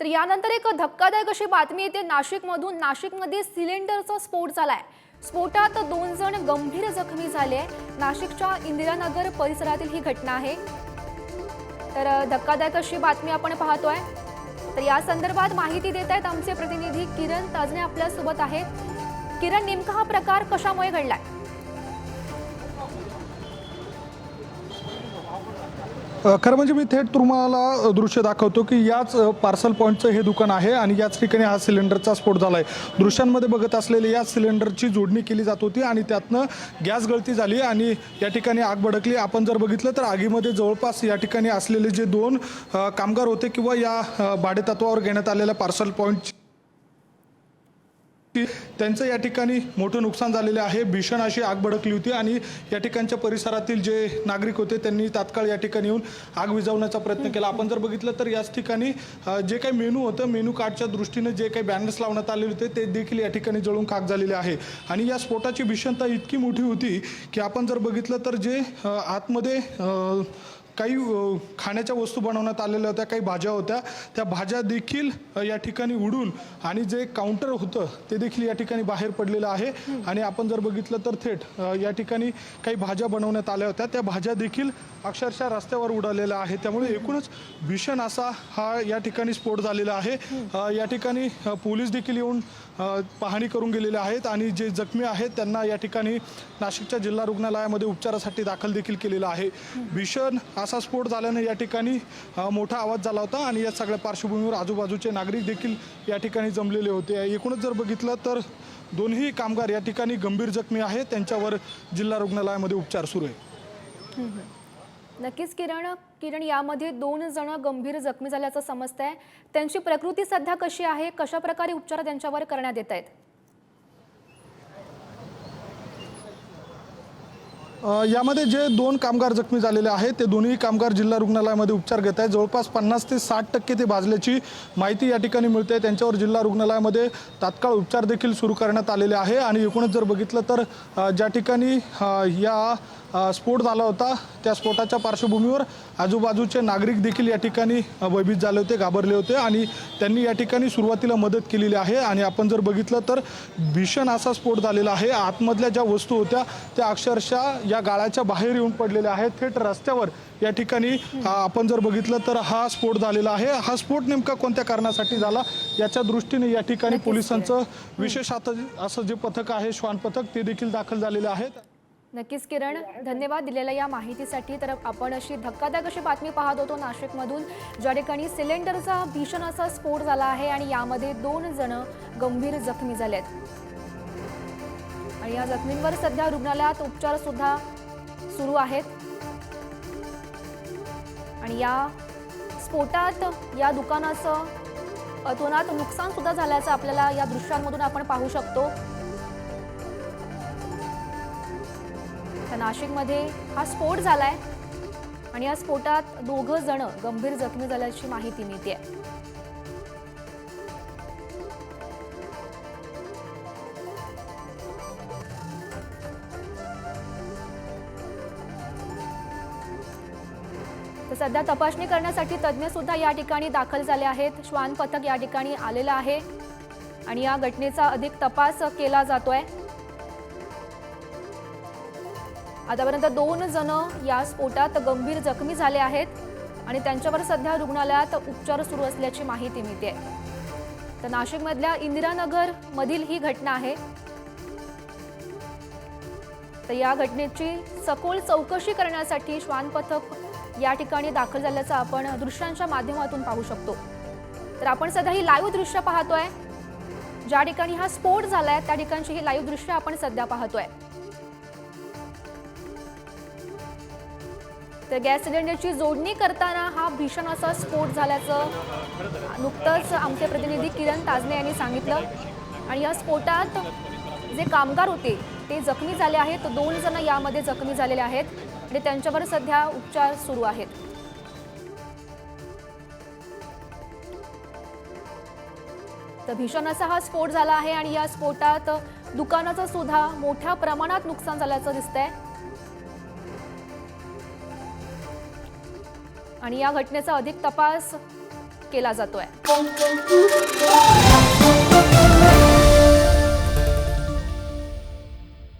तर यानंतर एक धक्कादायक अशी बातमी येते. नाशिकमधून नाशिकमध्ये सिलेंडरचा स्फोट झालाय. स्फोटात दोन जण गंभीर जखमी झाले. नाशिकच्या इंदिरानगर परिसरातील ही घटना आहे. तर धक्कादायक अशी बातमी आपण पाहतोय. तर या संदर्भात माहिती देत आहेत आमचे प्रतिनिधी किरण ताजने आपल्यासोबत आहेत. किरण नेमका हा प्रकार कशामुळे घडलाय? खरं म्हणजे मी थेट तुम्हाला दृश्य दाखवतो की याच पार्सल पॉईंटचं हे दुकान आहे आणि याच ठिकाणी हा सिलेंडरचा स्फोट झाला आहे दृश्यांमध्ये बघत असलेले या सिलेंडरची जोडणी केली जात होती आणि त्यातनं गॅस गळती झाली आणि या ठिकाणी आग भडकली. आपण जर बघितलं तर आगीमध्ये जवळपास या ठिकाणी असलेले जे दोन कामगार होते किंवा या भाडेतत्वावर घेण्यात आलेल्या पार्सल पॉईंट त्यांचं या ठिकाणी मोठं नुकसान झालेलं आहे. भीषण अशी आग भडकली होती आणि या ठिकाणच्या परिसरातील जे नागरिक होते त्यांनी तात्काळ या ठिकाणी येऊन आग विझवण्याचा प्रयत्न केला. आपण जर बघितलं तर याच ठिकाणी जे काही मेनू होतं मेनू कार्डच्या दृष्टीने जे काही बॅनर्स लावण्यात आलेले होते ते देखील या ठिकाणी जळून खाक झालेले आहे. आणि या स्फोटाची भीषणता इतकी मोठी होती की आपण जर बघितलं तर जे आतमध्ये काही खाण्याच्या वस्तू बनवण्यात आलेल्या होत्या काही भाज्या होत्या. त्या भाज्या देखील या ठिकाणी उडून आणि जे काउंटर होतं ते देखील या ठिकाणी बाहेर पडलेलं आहे. आणि आपण जर बघितलं तर थेट या ठिकाणी काही भाज्या बनवण्यात आल्या होत्या. त्या भाज्या देखील अक्षरशः रस्त्यावर उडालेल्या आहेत. त्यामुळे एकूणच भीषण असा हा या ठिकाणी स्फोट झालेला आहे. या ठिकाणी पोलीस देखील येऊन पाहणी करून गेलेले आहेत आणि जे जखमी आहेत त्यांना या ठिकाणी नाशिकच्या जिल्हा रुग्णालयामध्ये उपचारासाठी दाखल देखील केलेलं आहे. भीषण असा स्फोट झाल्याने या ठिकाणी मोठा आवाज झाला होता आणि या सगळ्या पार्श्वभूमीवर आजूबाजूचे नागरिक देखील या ठिकाणी जमलेले होते. एकूणच जर बघितलं तर दोन्ही कामगार या ठिकाणी गंभीर जखमी आहेत. त्यांच्यावर जिल्हा रुग्णालयामध्ये उपचार सुरू आहे. नक्कीच किरण किरण यामध्ये दोन जण गंभीर जखमी झाल्याचं समजतंय. त्यांची प्रकृती सध्या कशी आहे? कशा प्रकारे उपचार त्यांच्यावर करण्यात येत आहेत? यामध्ये जे दोन कामगार जखमी झालेले आहेत ते दोन्ही कामगार जिल्हा रुग्णालयामध्ये उपचार घेत आहेत. जवळपास पन्नास ते साठ टक्के ते भाजल्याची माहिती या ठिकाणी मिळते. त्यांच्यावर जिल्हा रुग्णालयामध्ये तात्काळ उपचार देखील सुरू करण्यात आलेले आहे. आणि एकूणच जर बघितलं तर ज्या ठिकाणी या स्फोट झाला होता. त्या स्फोटाच्या पार्श्वभूमीवर आजूबाजूचे नागरिक देखील या ठिकाणी भयभीत झाले होते घाबरले होते आणि त्यांनी या ठिकाणी सुरुवातीला मदत केलेली आहे. आणि आपण जर बघितलं तर भीषण असा स्फोट झालेला आहे. आतमधल्या ज्या वस्तू होत्या त्या अक्षरशः या गाळ्याच्या बाहेर येऊन पडलेल्या आहेत. थेट रस्त्यावर या ठिकाणी आपण जर बघितलं तर हा स्फोट झालेला आहे. हा स्फोट नेमका कोणत्या कारणासाठी झाला? याच्या दृष्टीने या ठिकाणी पोलिसांचं विशेष आता असं जे पथक आहे श्वान पथक ते देखील दाखल झालेले आहेत. नक्कीच किरण धन्यवाद दिलेल्या या माहितीसाठी. तर आपण अशी धक्कादायक अशी बातमी पाहत होतो नाशिकमधून ज्या ठिकाणी सिलेंडरचा भीषण असा स्फोट झाला आहे आणि यामध्ये दोन जण गंभीर जखमी झाले आहेत आणि या जखमींवर सध्या रुग्णालयात उपचार सुद्धा सुरू आहेत. आणि या स्फोटात या दुकानाचं अतोनात नुकसान सुद्धा झाल्याचं आपल्याला या दृश्यांमधून आपण पाहू शकतो. नाशिकमध्ये हा स्फोट झालाय. आणि या स्फोटात दोघं जण गंभीर जखमी झाल्याची माहिती मिळते तर सध्या तपासणी करण्यासाठी तज्ज्ञ सुद्धा या ठिकाणी दाखल झाले आहेत. श्वान पथक या ठिकाणी आलेलं आहे. आणि या घटनेचा अधिक तपास केला जातोय. आतापर्यंत दोन जण या स्फोटात गंभीर जखमी झाले आहेत आणि त्यांच्यावर सध्या रुग्णालयात उपचार सुरू असल्याची माहिती मिळते तर नाशिकमधल्या इंदिरानगर मधील ही घटना आहे. तर या घटनेची सखोल चौकशी करण्यासाठी श्वान पथक या ठिकाणी दाखल झाल्याचं आपण दृश्यांच्या माध्यमातून पाहू शकतो. तर आपण सध्या ही लाईव्ह दृश्य पाहतोय. ज्या ठिकाणी हा स्फोट झालाय त्या ठिकाणची ही लाईव्ह दृश्य आपण सध्या पाहतोय. तर गॅस सिलेंडरची जोडणी करताना हा भीषण असा स्फोट झाल्याचं नुकतंच आमचे प्रतिनिधी किरण ताजने यांनी सांगितलं. आणि या स्फोटात जे कामगार होते ते जखमी झाले आहेत. दोन जण यामध्ये जखमी झालेले आहेत आणि त्यांच्यावर सध्या उपचार सुरू आहेत. तर भीषण असा हा स्फोट झाला आहे आणि या स्फोटात दुकानाचं सुद्धा मोठ्या प्रमाणात नुकसान झाल्याचं दिसतंय. आणि या घटनेचा अधिक तपास केला जातोय.